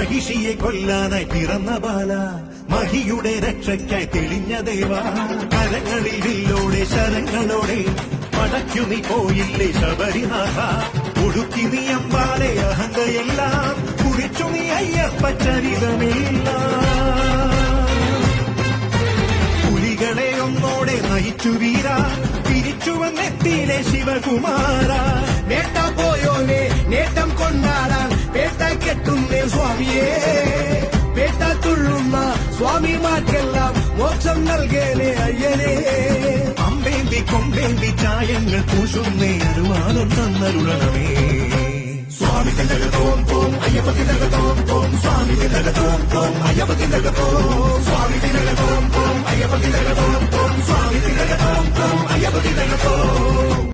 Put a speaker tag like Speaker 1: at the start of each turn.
Speaker 1: മഹിഷിയെ കൊല്ലാനായി പിറന്ന ബാല മഹിയുടെ രക്ഷയ്ക്കായി തെളിഞ്ഞ ദേവ. കരങ്ങളിൽ വില്ലോടെ ശരങ്ങളോടെ പടയ്ക്കു നീ പോയില്ലേ ശബരിനാഥ? ഒടുക്കി നീ അമ്പാലെ അഹങ്കയെല്ലാം കുറിച്ചു നീ അയ്യപ്പ ചരിതമില്ല. പുലികളെ ഒന്നോടെ നയിച്ചു വീര തിരിച്ചു വന്നെത്തിയിലെ ശിവകുമാര.
Speaker 2: നേട്ട പേട്ട തുള്ളുന്ന സ്വാമിമാർക്കെല്ലാം മോക്ഷം നൽകേനെ അയ്യനേ.
Speaker 1: അമ്പേന്തി കൊമ്പേന്തി ചായങ്ങൾ പൂശുന്നേ അരുവാദം തന്നരുളണമേ. സ്വാമി തിന്തകത്തോം തോം അയ്യപ്പ തിന്തകത്തോം തോം സ്വാമി തിന്തകത്തോം തോം അയ്യപ്പ തോം സ്വാമി തിന്തകത്തോം തോം അയ്യപ്പ തിന്തകത്തോം തോം സ്വാമി തിന്തകത്തോം തോം അയ്യപ്പ തിന്തകത്തോം